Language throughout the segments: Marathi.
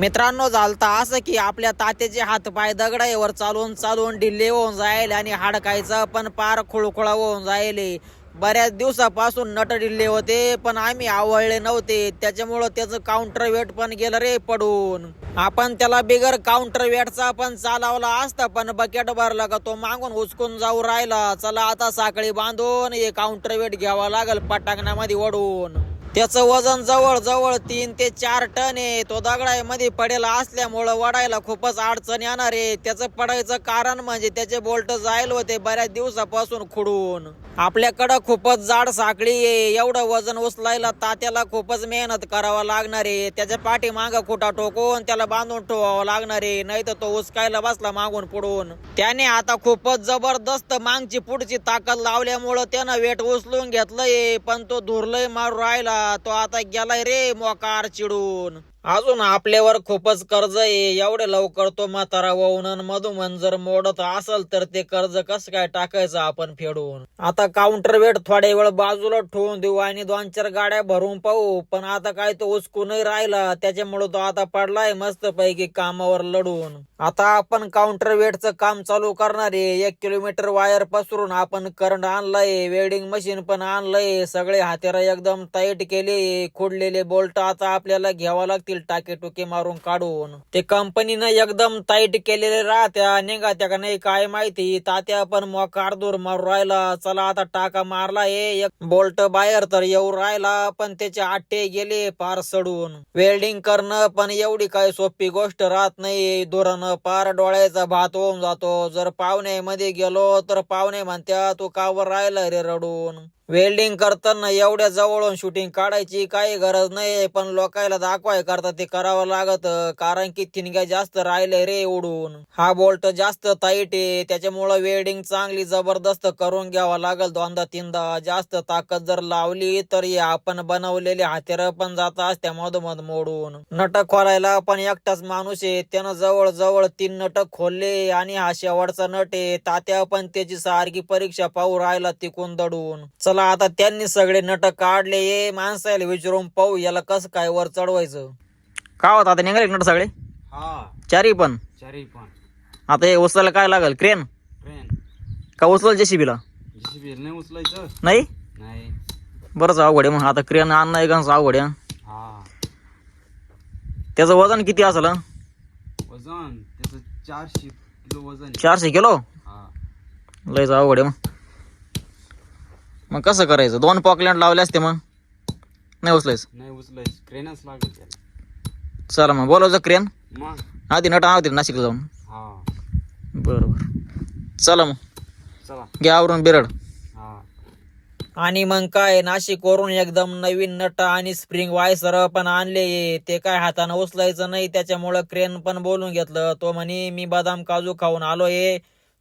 मित्रांनो झालता असं की आपल्या तात्याचे हात पाय दगडाईवर चालून चालून ढिल्ले होऊन जाईल आणि हाडकायचं पण पार खुळखुळा होऊन जाईल बऱ्याच दिवसापासून नट ढिल्ले होते पण आम्ही आवळले नव्हते. त्याच्यामुळं त्याचं काउंटर वेट पण गेलं रे पडून. आपण त्याला बिगर काउंटर वेटचा पण चालवला असता पण बकेट भरला का तो मागून उचकून जाऊ राहिला. चला आता साखळी बांधून हे काउंटर वेट घ्यावा लागल पटाकण्यामध्ये ओढून. त्याचं वजन जवळ जवळ तीन ते चार टन आहे. तो दगडामध्ये पडेला असल्यामुळं वडायला खूपच अडचण येणार आहे. त्याचं पडायचं कारण म्हणजे त्याचे बोल्ट जाईल होते बऱ्याच दिवसापासून खुडून. आपल्याकडं खूपच जाड साखळी आहे. एवढं वजन उचलायला तात्याला खूपच मेहनत करावं लागणार आहे. त्याच्या पाठीमागं खुटा खोटा ठोकून त्याला बांधून ठेवावं लागणार आहे. नाही तर तो उचकायला बसला मागून पुढून. त्याने आता खूपच जबरदस्त मागची पुढची ताकद लावल्यामुळं त्यानं वेट उचलून घेतलंय. पण तो धुरलय मारू राहिला. तो आता गेलाय रे मोकार चिडून. अजून आपल्यावर खूपच कर्ज आहे. एवढे लवकर तो म्हातारा वळून मधुमन जर मोडत असल तर ते कर्ज कसं काय टाकायचं आपण फेडून? आता काउंटर वेट थोड्या वेळ बाजूला ठेवून देऊ आणि दोन चार गाड्या भरून पाहू. पण आता काय तो उचकूनही राहिला. त्याच्यामुळे तो आता पडलाय मस्त पैकी कामावर लढून. आता आपण काउंटर वेटचं काम चालू करणार आहे. एक किलोमीटर वायर पसरून आपण करंट आणलाय. वेल्डिंग मशीन पण आणलंय. सगळे हातेरा एकदम टाईट केले. खोडलेले बोल्ट आता आपल्याला घ्यावा लागते लागतील टाके टुके मारून काढून ते कंपनीनं एकदम टाईट केलेले राहत्या निघात्या का नाही काय माहिती. तात्या पण मोकार दूर मारू राहिला. चला आता टाका मारला हे. एक बोल्ट बाहेर तर येऊ राहिला पण त्याचे आट्टे गेले पार सडून. वेल्डिंग करणं पण एवढी काय सोपी गोष्ट राहत नाही. धोरण पार डोळ्याचा भात होऊन जातो. जर पाहुण्यामध्ये गेलो तर पाहुणे म्हणत्या तू कावर राहिला रे रडून? वेल्डिंग करताना एवढ्या जवळून शूटिंग काढायची काही गरज नाही पण लोकायला दाखवाय करता ते करावं लागत कारण की थिनग्या जास्त राहिले रे उडून. हा बोल्ट जास्त टाईट आहे त्याच्यामुळं वेल्डिंग चांगली जबरदस्त करून घ्यावा लागल दोनदा तीनदा. जास्त ताकद जर लावली तर हे आपण बनवलेले हातेर पण जात असत्या मधोमध मोडून. नट खोलायला पण एकटाच माणूस आहे त्यानं जवळ जवळ तीन नट खोलले आणि हा शेवटचा नट आहे तात्या पण त्याची सारखी परीक्षा पाहू राहिला तिकून दडून. चला आता त्यांनी सगळे नट काढले ये माणसाला विचारून पाहू याला कसं काय वर चढवायचं. का होत आता निघाले नट सगळे? हा. चारी पण. चारी पण. आता हे उचलायला काय लागल? क्रेन? ट्रेन का उचल जेसीबीला? जेसीबी नाही उचलायचं? नाही? नाही. बरंच अवघड आहे मग. आता क्रेन आणणं आहे का? अवघड आहे. हं? हा त्याचं वजन किती असेल? हं? वजन त्याचं चारशे किलो वजन आहे. चारशे किलो? हा. लयच अवघड आहे मग. मग कसं करायचं? दोन पॉकलँड लावले असते मग? नाही उचलायचं. नाही उचलायचं. क्रेनच लागेल त्याला. चला मग बोलावचं क्रेन. मग? आधी नट आणते नाशिकला जाऊन. हा. बरं बरं चला मग. चला. घ्या आवरून बिरड. हा. आणि मग काय नाशिक वरून एकदम नवीन नट आणि स्प्रिंग वायसर पण आणले. ते काय हाताने उचलायचं नाही त्याच्यामुळं क्रेन पण बोलून घेतलं. तो म्हणे मी बदाम काजू खाऊन आलोय.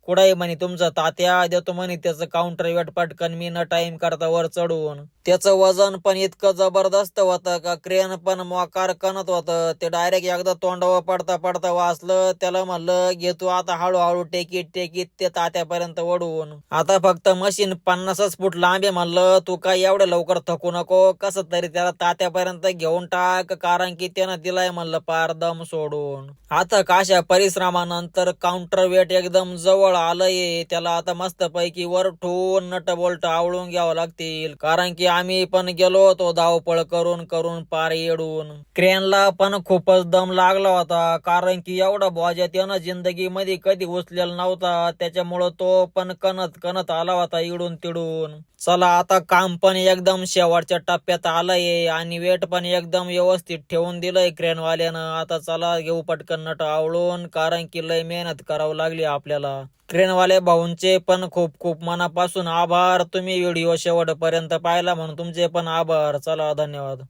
कुडाई म्हणे तुमचा तात्या देतो म्हणे त्याचं काउंटर वेट पटकन मी न टाइम करता वर चढून. त्याचं वजन पण इतकं जबरदस्त होतं का क्रेन पण मोकार कणत होतं. ते डायरेक्ट एकदा तोंडावर पडता पडता वाचलं त्याला म्हणलं घे तू आता हळूहळू टेकीत टेकीत ते तात्यापर्यंत वडून आता फक्त मशीन पन्नासच फूट लांब आहे म्हणलं तू काय एवढं लवकर थकू नको? कसं तरी त्याला तात्यापर्यंत घेऊन टाक कारण की त्यानं दिलाय म्हणलं पार दम सोडून. आता काशा परिश्रमानंतर काउंटर वेट एकदम जवळ आलंय त्याला आता मस्त पैकी वर ठोन नट बोल्ट आवळून घ्यावं लागतील. कारण की आम्ही पण गेलो होतो धावपळ करून करून पार येडून. क्रेनला पण खूपच दम लागला होता. कारण की एवढा बॉजा त्यानं जिंदगीमध्ये कधी उचलेला नव्हता. त्याच्यामुळं तो पण कणत कणत आला होता इडून तिडून. चला आता काम पण एकदम शेवटच्या टप्प्यात आलंय आणि वेट पण एकदम व्यवस्थित ठेवून दिलंय क्रेनवाल्यानं आता चला घेऊ पटकन नट आवळून. कारण की लय मेहनत करावं लागली आपल्याला. ट्रेनवाले भाऊंचे पण खूप खूप मनापासून आभार. तुम्ही व्हिडिओ शेवटपर्यंत पाहिला म्हणून तुमचे पण आभार. चला धन्यवाद.